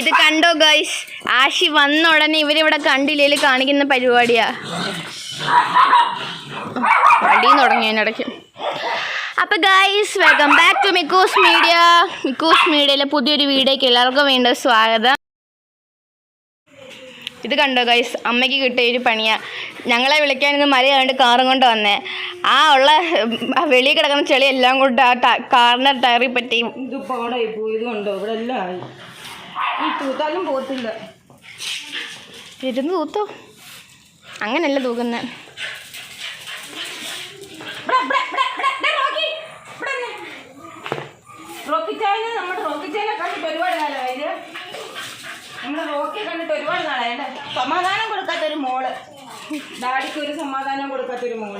ഇത് കണ്ടോ ഗൈസ് ആഷി വന്ന ഉടനെ ഇവരിവിടെ കണ്ടില്ലേൽ കാണിക്കുന്ന പരിപാടിയാ. അടിയും തുടങ്ങി അപ്പൊ guys welcome back to Mikkus media Mikkus മീഡിയയിലെ പുതിയൊരു വീഡിയോക്ക് എല്ലാവർക്കും വേണ്ട സ്വാഗതം. ഇത് കണ്ടോ ഗൈസ് അമ്മയ്ക്ക് കിട്ടിയ ഒരു പണിയാ. ഞങ്ങളെ വിളിക്കാനിന്ന് മരയാണ്ട് കാറും കൊണ്ട് വന്നേ. ആ ഉള്ള വെളിയിൽ കിടക്കുന്ന ചെളി എല്ലാം കൊണ്ട് ആ കാറിന്റെ ടയറിൽ പറ്റി. ഇത് പാടായി പോയി. ഇത് കണ്ടോ? ഇവിടെ എല്ലാം ഈ തൂത്താലും പോത്തില്ല. ഇരുന്ന് തൂത്തോ. അങ്ങനല്ല തൂക്കുന്നത് റോക്കി. ചായനെ നമ്മുടെ റോക്കി ചായനെ കണ്ടിട്ട് ഒരുപാട് കാലമായി. നമ്മുടെ റോക്കി കണ്ടിട്ട് ഒരുപാട് നാളായി. ഏട്ടാ. സമാധാനം കൊടുക്കാത്തൊരു മോൾ. ഡാഡിക്ക് ഒരു സമാധാനം കൊടുക്കാത്തൊരു മോൾ.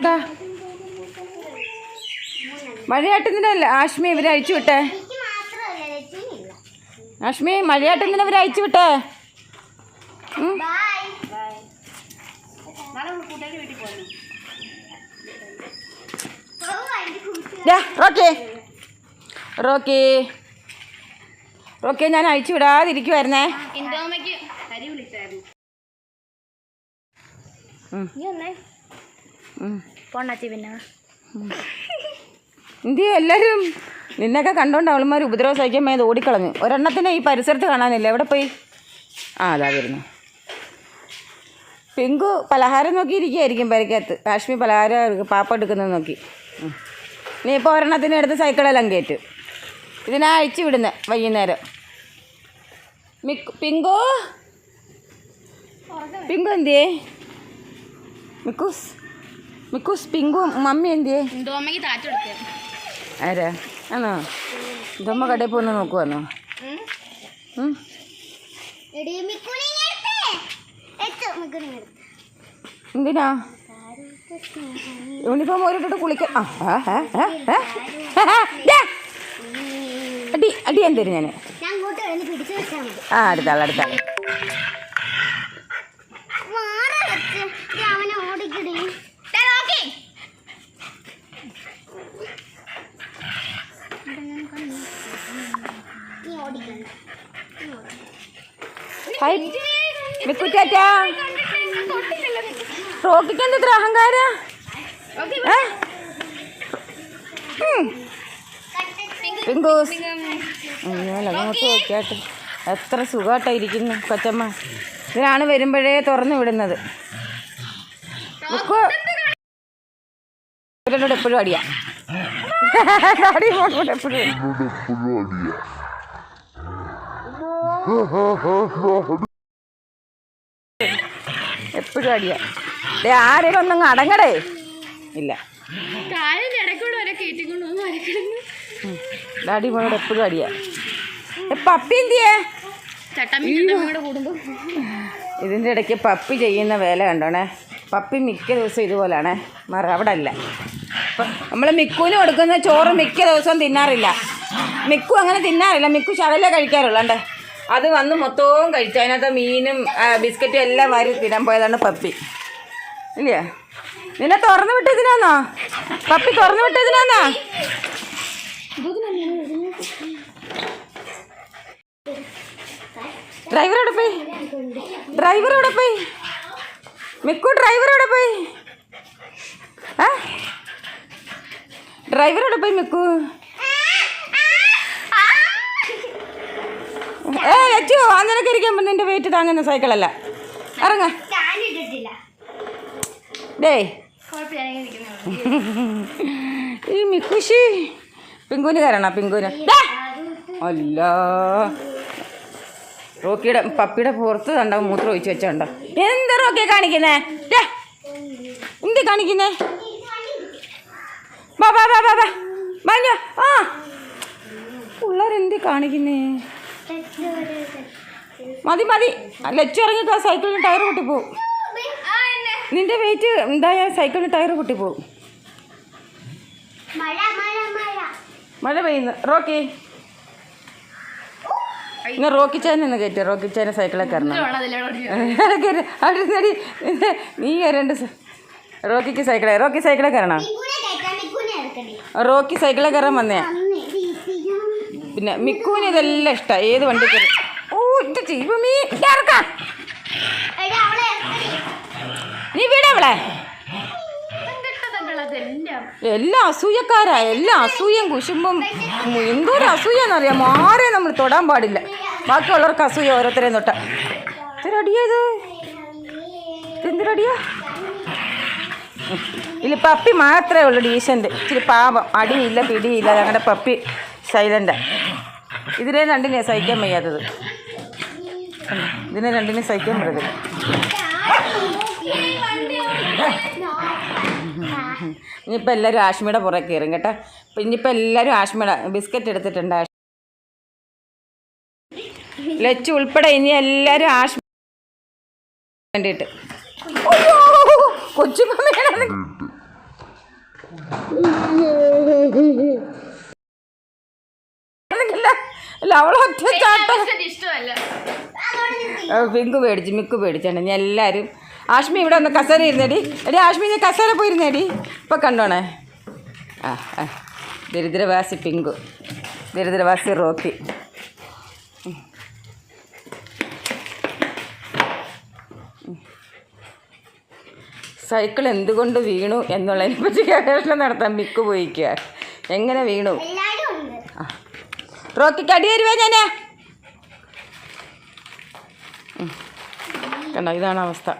ദാ. മഴയാട്ടത്തിനല്ല ആഷ്മി ഇവരെ അയച്ചു വിട്ടേ. ആഷ്മി മഴയാട്ടത്തിന് ഇവരെ അയച്ചു വിട്ടേ. റോക്കി. റോക്കി. റോക്കി ഞാൻ അയച്ചു വിടാതിരിക്കുവായിരുന്നേ. പോണ്ടാച്ചി പിന്നെ. എന്ത് എല്ലാവരും നിന്നൊക്കെ കണ്ടോണ്ട് അവളുമാർ ഉപദ്രവം സഹിക്കാൻ മേത് ഓടിക്കളഞ്ഞു. ഒരെണ്ണത്തിനെ ഈ പരിസരത്ത് കാണാനില്ല. എവിടെ പോയി? ആ അതാ വരുന്നു. പിങ്കു പലഹാരം നോക്കിയിരിക്കുകയായിരിക്കും പരിക്കകത്ത്. കാശ്മീർ പലഹാരം പാപ്പ എടുക്കുന്നത് നോക്കി. നീ ഇപ്പോൾ ഒരെണ്ണത്തിനെ എടുത്ത് സൈക്കിളെല്ലാം കയറ്റു. ഇതിനാ അഴിച്ചു വിടുന്നത് വൈകുന്നേരം. Miku pink? പിങ്കു എന്തിയേ? മിക്കൂസ് മിക്കൂസ് പിങ്കു മമ്മി എന്തിയേ? ഇന്ദോമയ്ക്ക് താറ്റ് കൊടുത്തേ ആരാ? ആണോ? ഇതമ്മ കടയിൽ പോന്ന് നോക്കുവാന്നോ? എന്തിനാ? യൂണിഫോം ഓരിട്ടിട്ട് കുളിക്ക. അടി അടി എന്തരും ഞാൻ ആ അടുത്താൾ മാറി വെച്ച് ഇത് അവനെ ഓടിക്കടി നീ ഓടിക്കണ്ട ഹായ് വിക്കുറ്റാറ്റ റോക്കിക്ക് എന്താ ഇത്ര അഹങ്കാര. പിങ്കൂസ്. അങ്ങോട്ട് നോക്കിയാട്ട് എത്ര സുഖമായിട്ടായിരിക്കുന്നു കൊച്ചമ്മ. ഇതിനാണ് വരുമ്പോഴേ തുറന്നു വിടുന്നത്. ഇവരോട് എപ്പോഴും അടിയാ. എപ്പോഴും മോളോട് എപ്പോഴും അടിയാ. ദേ ആരെങ്കിലും ഒന്നങ്ങ് അടങ്ങടേ. ഇല്ല. ഡാഡി മോളോട് എപ്പോഴും അടിയാ. പപ്പി എന്തിയേ? ഇതിന്റെ ഇടയ്ക്ക് പപ്പി ചെയ്യുന്ന വേല കണ്ടോണേ. പപ്പി മിക്ക ദിവസം ഇതുപോലാണേ. മറ അവിടെ അല്ല നമ്മൾ മിക്കുവിന് കൊടുക്കുന്ന ചോറ് മിക്ക ദിവസവും തിന്നാറില്ല. മിക്കു അങ്ങനെ തിന്നാറില്ല. മിക്കു ശകലേ കഴിക്കാറുള്ളൂ കണ്ടേ? അത് വന്ന് മൊത്തവും കഴിച്ചു. അതിനകത്ത് മീനും ബിസ്ക്കറ്റും എല്ലാം വാരി തിരാൻ പോയതാണ് പപ്പി. ഇല്ലേ? നിന്നെ തുറന്നു വിട്ടതിനാന്നോ പപ്പി തുറന്നു വിട്ടതിനാന്നോ ഡ്രൈവർ എവിടെ പോയി? ഡ്രൈവർ എവിടെ പോയി? മിക്കു ഡ്രൈവർ എവിടെ പോയി? ഡ്രൈവർ എവിടെ പോയി മിക്കു? ഏ ലച്ചു അങ്ങനൊക്കെ ഇരിക്കുമ്പോൾ നിന്റെ വെയിറ്റ് താങ്ങുന്ന സൈക്കിളല്ല ഇറങ്ങ. ഡേ ഈ മിക്കുഷി പിങ്കുവിന് കയറണ പിങ്കുവിന്. അല്ല. റോക്കിയുടെ പപ്പിയുടെ പുറത്ത് കണ്ട മൂത്രം ഒഴിച്ച് വെച്ചോണ്ടോ. എന്ത് റോക്കിയെ കാണിക്കുന്നേ. എന്ത് കാണിക്കുന്നേ? ബാബാ ബാബാ ബാ ബാ വാ. ആ. പിള്ളേരെന്ത് കാണിക്കുന്നേ? മതി മതി. ലച്ചു ആ സൈക്കിളിന് ടയർ പൊട്ടിപ്പോവും നിന്റെ വെയിറ്റ് എന്തായ സൈക്കിളിന് ടയർ പൊട്ടിപ്പോവും മഴ പെയ്യുന്നു. റോക്കി. ഇന്ന് റോക്കി ചേന ഒന്ന് കയറ്റി റോക്കി ചേന സൈക്കിളെ കയറണം. കേറ്. അവിടെ. നീ കയറേണ്ട റോക്കിക്ക് സൈക്കിളേ റോക്കി സൈക്കിളെ കയറണം? റോക്കി സൈക്കിളെ കയറാൻ വന്നേ. പിന്നെ മിക്കുവിന് ഇതെല്ലാം ഇഷ്ടമാണ് ഏത് വണ്ടി കയറി ഓ എന്റെ ജീവമീ ഇറക്കാം എടി അവളെ നീ വീട് അവളെ. എല്ലാം അസൂയക്കാരാ. എല്ലാ അസൂയം കുശുമ്പും. എന്തോരം അസൂയെന്നറിയാം ആരെയും നമ്മൾ തൊടാൻ പാടില്ല. ബാക്കിയുള്ളവർക്ക് അസൂയ ഓരോരുത്തരെയും തൊട്ട. എന്തൊരടിയാ ഇത്? എന്തൊരടിയാ ഇല്ല പപ്പി മാത്രമേ ഉള്ളൂ ഡീസന്റ് ഇച്ചിരി പാപം അടിയില്ല പിടിയില്ല. ഞങ്ങളുടെ പപ്പി സൈലന്റാ ഇതിനെ രണ്ടിനെ സഹിക്കാൻ വയ്യാത്തത്? ഇതിനെ രണ്ടിനെ സഹിക്കാൻ പറ്റത്തില്ല. ഇനിയിപ്പോൾ എല്ലാവരും ആഷ്മിയുടെ പുറകെ കയറും കേട്ടോ. അപ്പം ഇനിയിപ്പോൾ എല്ലാവരും ആഷ്മിയുടെ ബിസ്ക്കറ്റ് എടുത്തിട്ടുണ്ട് ലച്ചു ഉൾപ്പെടെ ഇനി എല്ലാവരും ആഷ്മി വേണ്ടിയിട്ട്. കൊച്ചു ഇല്ല, അവൾ ചാട്ടം. ഇഷ്ടമല്ല. പിങ്ക് പേടിച്ച് മിക്കു പേടിച്ചാണ് ഞാൻ എല്ലാവരും ആഷ്മി ഇവിടെ ഒന്ന് കസേര ഇരുന്നേടി. എടി ആഷ്മി നീ കസേര പോയിരുന്നേടി. ഇപ്പം കണ്ടോണേ? ആ ആ. ദരിദ്രവാസി പിങ്കു. ദരിദ്രവാസി റോക്കി. സൈക്കിൾ എന്തുകൊണ്ട് വീണു എന്നുള്ളതിനെ പറ്റി ഗവേഷണം നടത്താൻ മിക്ക് പോയിക്കുക എങ്ങനെ വീണു? റോക്കിക്ക് അടി വരുവേ ഞാൻ കണ്ട ഇതാണ് അവസ്ഥ.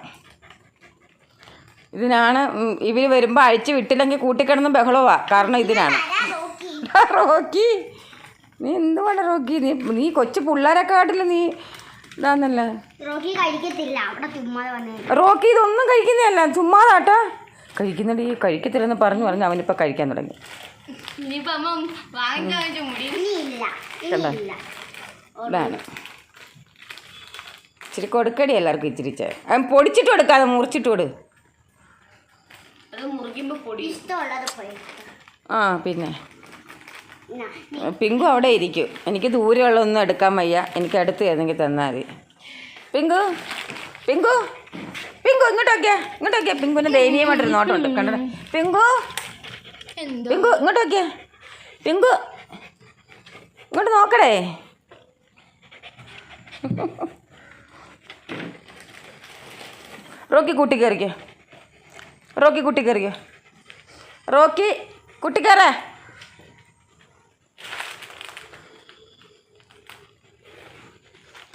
ഇതിനാണ് ഇവർ വരുമ്പോൾ അഴിച്ചു വിട്ടില്ലെങ്കിൽ കൂട്ടിക്കിടന്ന് ബഹളവാ. കാരണം ഇതിനാണ്. റോക്കി. നീ എന്തുവാണ് റോക്കി? നീ നീ കൊച്ചു പിള്ളേരെക്കാട്ടിൽ നീ ഇതാന്നല്ലേ? റോക്കി കഴിക്കത്തില്ല. അവിടെ ചുമ്മാതെ വന്നു റോക്കി ഇതൊന്നും കഴിക്കുന്നതല്ല. ചുമ്മാതാട്ടാ. കഴിക്കുന്നുണ്ട് ഈ കഴിക്കത്തില്ലെന്ന് പറഞ്ഞു പറഞ്ഞു അവനിപ്പോൾ കഴിക്കാൻ തുടങ്ങി. ഇനിയിപ്പോ അമ്മ വാങ്ങിക്കാൻ വെച്ച മുടി. ഇനിയില്ല കണ്ടോ? ഇനിയില്ല ഇതാണ്. ഇച്ചിരി കൊടുക്കടി എല്ലാവർക്കും ഇച്ചിരി അവൻ പൊടിച്ചിട്ട് കൊടുക്കാതെ മുറിച്ചിട്ട് കൊടു. അത് മുറിക്കുമ്പോ പൊടി. ഇഷ്ടമുള്ളത് പോയി ആ പിന്നെ. പിങ്കു അവിടെ ഇരിക്കും. എനിക്ക് ദൂരെയുള്ളതൊന്നും എടുക്കാൻ വയ്യ. എനിക്ക് അടുത്ത് ഏതെങ്കിലും തന്നാൽ മതി. പിങ്കു പിങ്കു പിങ്കു ഇങ്ങോട്ടൊക്കെയാ ഇങ്ങോട്ടൊക്കെയാ പിങ്കുവിന്റെ ദയനീയമായിട്ടൊരു നോട്ടമുണ്ട്. കണ്ടോ? പിങ്കു എന്തോ? ഇങ്ങോട്ട് നോക്കിയേ. പിങ്കു ഇങ്ങോട്ട് നോക്കടേ. റോക്കി കുട്ടി കയറിക്കോ. റോക്കി കുട്ടി കയറിക്കോ. റോക്കി കുട്ടി കയറേ.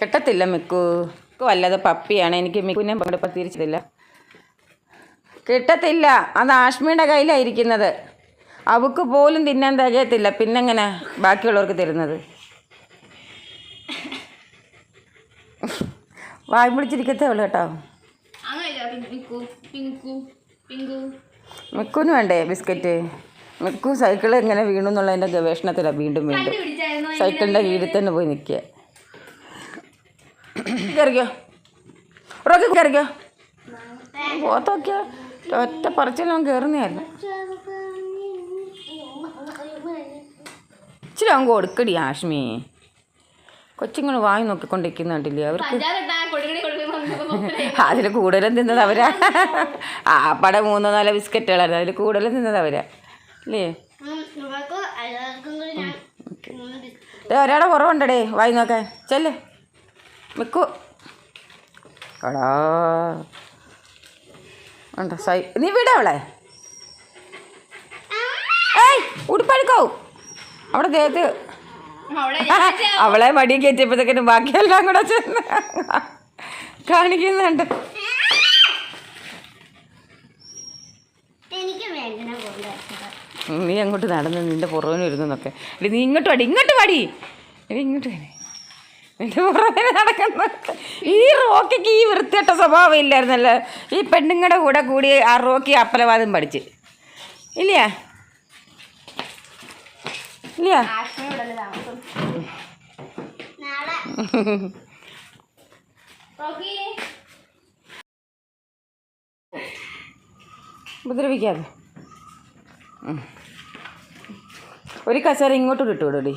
കിട്ടത്തില്ല മിക്കു. വല്ലാതെ പപ്പിയാണ്. എനിക്ക് മിക്കുവിനെ പങ്കെടുപ്പം തിരിച്ചതില്ല കിട്ടത്തില്ല. അത് ആഷ്മിയുടെ കയ്യിലായിരിക്കുന്നത് അവക്ക് പോലും തിന്നാൻ തികയത്തില്ല. പിന്നെങ്ങനെ ബാക്കിയുള്ളവർക്ക് തരുന്നത്? വായി പിടിച്ചിരിക്കത്തേ ഉള്ളു കേട്ടോ. പിങ്കു വേണ്ടേ ബിസ്ക്കറ്റ്? മിക്കു സൈക്കിൾ എങ്ങനെ വീണു എന്നുള്ളതിന്റെ ഗവേഷണത്തിലാണ് വീണ്ടും വീണ്ടും. സൈക്കിളിന്റെ കീഴിൽ തന്നെ പോയി നിൽക്കുക. കയറിക്കോ. റോക്കി കയറിക്കോ. പോത്തൊക്കെ ഒറ്റ പറച്ചിലും കയറുന്നതല്ല. ഇച്ചിരി അങ്ങ് കൊടുക്കടി ആഷ്മി. കൊച്ചിങ്ങനെ വായി നോക്കിക്കൊണ്ടിരിക്കുന്നുണ്ടല്ലേ അവർക്ക്? അതിൽ കൂടുതലും തിന്നത് അവരാ. ആ പടം മൂന്നോ നാലോ ബിസ്ക്കറ്റുകളായിരുന്നു. അതിൽ കൂടുതലും തിന്നത് അവരാ. അല്ലേ ഒരാളെ കുറവുണ്ടടേ. വായി നോക്കാൻ ചെല്ലേ. മിക്കു. കടാ ഉണ്ടോ? സൈ നീ വിട അവളെ. ഏയ് ഉടുപ്പഴുക്കാവും. അവിടെ ദേഹത്ത് അവളെ മടി കയറ്റിയപ്പോഴത്തേക്കിനും ബാക്കിയെല്ലാം കൂടെ ചെന്ന് കാണിക്കുന്നുണ്ട്. നീ അങ്ങോട്ട് നടന്ന് നിന്റെ പുറവിന് വരുന്നൊക്കെ എടി നീ ഇങ്ങോട്ട് പാടി ഇങ്ങോട്ട് പാടി എടി ഇങ്ങോട്ട് വരെ നിന്റെ പുറവിന് നടക്കുന്ന ഈ റോക്കിക്ക് ഈ വൃത്തിയട്ട സ്വഭാവം ഇല്ലായിരുന്നല്ലോ. ഈ പെണ്ണുങ്ങളുടെ കൂടെ കൂടി ആ റോക്കി അപ്പലവാദം പഠിച്ച്. ഇല്ലയാ ഉപദ്രവിക്കാതെ. ഒരു കസേര ഇങ്ങോട്ട് ഇട്ടുവിടൂടി.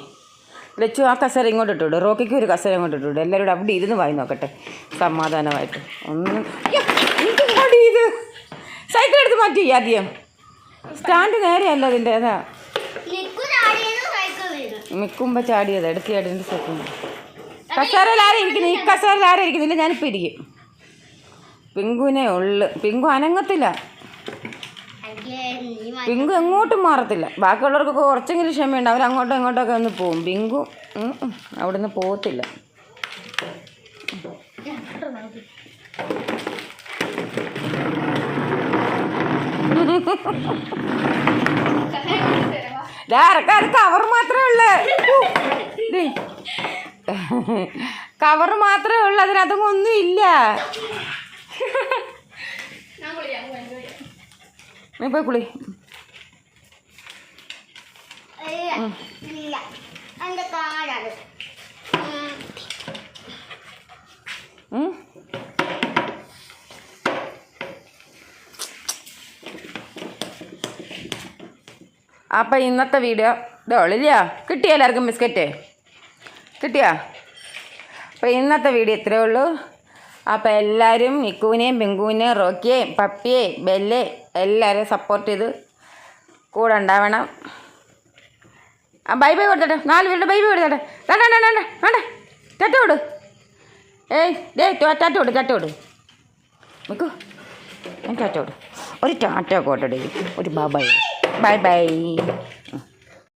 ലച്ചു ആ കസേര ഇങ്ങോട്ട് ഇട്ടുവിടും. റോക്കിക്ക് ഒരു കസേര ഇങ്ങോട്ട് ഇട്ടുവിടും. എല്ലാവരും അവിടെ ഇരുന്ന് വായി നോക്കട്ടെ. സമാധാനമായിട്ട്. ഒന്നും സൈക്കിൾ എടുത്ത് മാറ്റി ആദ്യം? സ്റ്റാൻഡ് നേരെയല്ല അതിന്റെ അതാ മിക്കുമ്പോൾ ചാടിയത് എടുത്ത് ചാടിന്റെ സെക്കൻഡ് കസേരയിലാരും ഇരിക്കുന്നു? ഈ കസേരയിലാരും ഇരിക്കുന്നില്ല ഞാനിപ്പോൾ ഇരിക്കും. പിങ്കുവിനെ ഉള്ളു. പിങ്കു അനങ്ങത്തില്ല. പിങ്കു എങ്ങോട്ടും മാറത്തില്ല. ബാക്കിയുള്ളവർക്കൊക്കെ കുറച്ചെങ്കിലും ക്ഷമയുണ്ട്. അവർ അങ്ങോട്ടും ഇങ്ങോട്ടൊക്കെ ഒന്ന് പോവും. പിങ്കു അവിടുന്ന് പോകത്തില്ല Ha ha ha പോകത്തില്ല അത് കവർ മാത്രമേ ഉള്ളൂ. കവർ മാത്രമേ ഉള്ളൂ അതിനകത്തൊന്നും ഒന്നും ഇല്ല. നീ പോയി കുളി. അപ്പം ഇന്നത്തെ വീഡിയോ ഇതോളില്ല കിട്ടിയോ എല്ലാവർക്കും ബിസ്ക്കറ്റ്? കിട്ടിയോ? അപ്പോൾ ഇന്നത്തെ വീഡിയോ ഇത്രയേ ഉള്ളൂ. അപ്പോൾ എല്ലാവരും നിക്കുവിനെയും പിങ്കുവിനെയും റോക്കിയെയും പപ്പിയെയും ബെല്ലെ എല്ലാവരെയും സപ്പോർട്ട് ചെയ്ത് കൂടെ ഉണ്ടാവണം. ആ ബൈ ബൈ കൊടുത്തട്ടെ. നാല് പേരുടെ ബൈ ബൈ കൊടുത്തട്ടെ. വേണ്ട വേണ്ട വേണ്ട വേണ്ട. ചട്ട വിട് ഏയ് ഡേ ചാറ്റ വിട് ചട്ട വിട് നിൽക്കൂ ഞാൻ ചാറ്റ വിട് ഒരു ചാറ്റ കോട്ടടി ഒരു ബൈ ബൈ ബൈ ബൈ